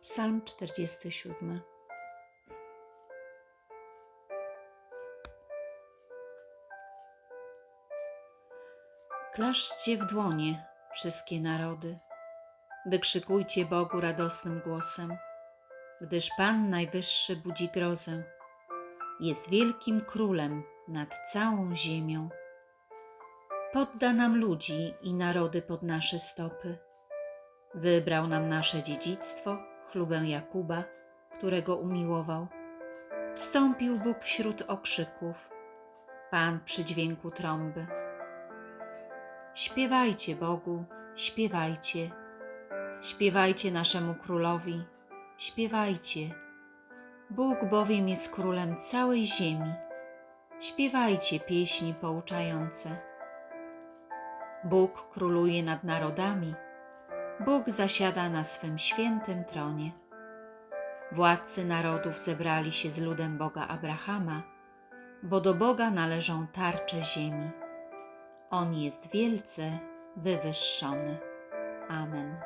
Psalm 47. Klaszczcie w dłonie, wszystkie narody. Wykrzykujcie Bogu radosnym głosem, gdyż Pan Najwyższy budzi grozę. Jest wielkim królem nad całą ziemią. Podda nam ludzi i narody pod nasze stopy. Wybrał nam nasze dziedzictwo, chlubę Jakuba, którego umiłował. Wstąpił Bóg wśród okrzyków, Pan przy dźwięku trąby. Śpiewajcie Bogu, śpiewajcie, śpiewajcie naszemu królowi, śpiewajcie. Bóg bowiem jest królem całej ziemi. Śpiewajcie pieśni pouczające. Bóg króluje nad narodami. Bóg zasiada na swym świętym tronie. Władcy narodów zebrali się z ludem Boga Abrahama, bo do Boga należą tarcze ziemi. On jest wielce wywyższony. Amen.